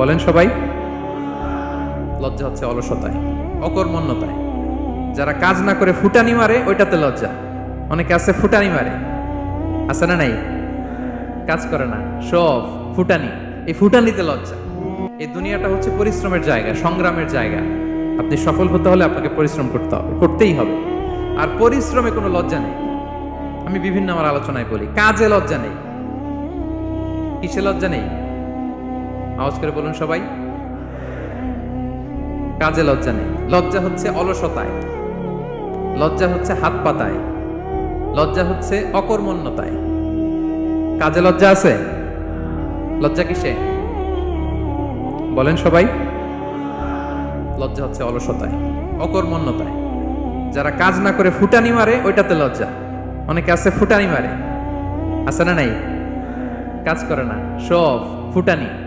বলেন সবাই। লজ্জা হচ্ছে অলসতায়, অকর্মণ্যতায়। যারা কাজ না করে ফুটানি মারে, ওইটাতে লজ্জা। অনেকে আছে ফুটানি মারে। আছে না নাই? কাজ করে না। সব ফুটানি। এই ফুটানিতে লজ্জা। এই দুনিয়াটা হচ্ছে পরিশ্রমের জায়গা, সংগ্রামের জায়গা। আপনি সফল হতে হলে আপনাকে পরিশ্রম করতে হবে, করতেই হবে। আর পরিশ্রমে কোনো লজ্জা নেই। আমি বিভিন্ন আমার আলোচনায় বলি, কাজে লজ্জা নেই। কিসে লজ্জা নেই? আওয়াজ করে বলুন সবাই। কাজে লজ্জা নেই। লজ্জা হচ্ছে অলসতায়। লজ্জা হচ্ছে হাত পাতায়। লজ্জা হচ্ছে অকর্মণ্যতায়। কাজে লজ্জা আছে? লজ্জা কিসে? বলেন সবাই। লজ্জা হচ্ছে অলসতায়, অকর্মণ্যতায়। যারা কাজ না করে ফুটানি মারে, ওইটাতে লজ্জা। অনেকে আছে ফুটানি মারে। আছে না নাই? কাজ করে না। সব ফুটানি।